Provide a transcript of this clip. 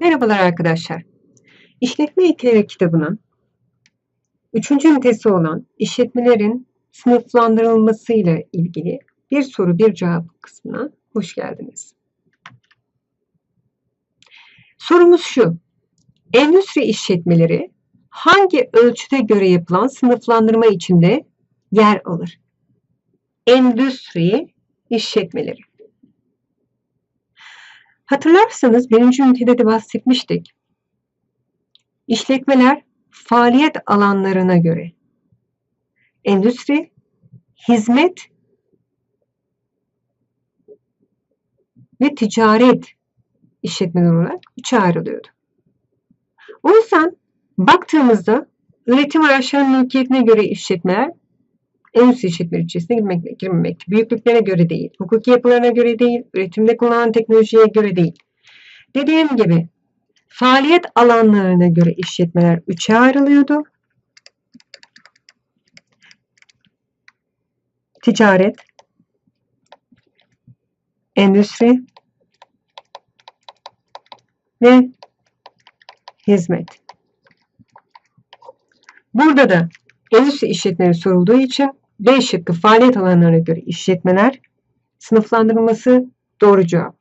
Merhabalar arkadaşlar. İşletme ilkeleri kitabının 3. ünitesi olan işletmelerin sınıflandırılması ile ilgili bir soru bir cevap kısmına hoş geldiniz. Sorumuz şu. Endüstri işletmeleri hangi ölçüde göre yapılan sınıflandırma içinde yer alır? Endüstri işletmeleri. Hatırlarsanız birinci ünitede de bahsetmiştik. İşletmeler faaliyet alanlarına göre endüstri, hizmet ve ticaret işletmeleri olarak üçe ayrılıyordu. O yüzden baktığımızda üretim araçlarının mülkiyetine göre işletmeler endüstri işletmeleri içerisine girmek, girmemekte. Büyüklüklerine göre değil, hukuki yapılarına göre değil, üretimde kullanılan teknolojiye göre değil. Dediğim gibi faaliyet alanlarına göre işletmeler üçe ayrılıyordu. Ticaret, endüstri ve hizmet. Burada da endüstri işletmeleri sorulduğu için B şıkkı faaliyet alanlarına göre işletmeler sınıflandırılması doğru cevap.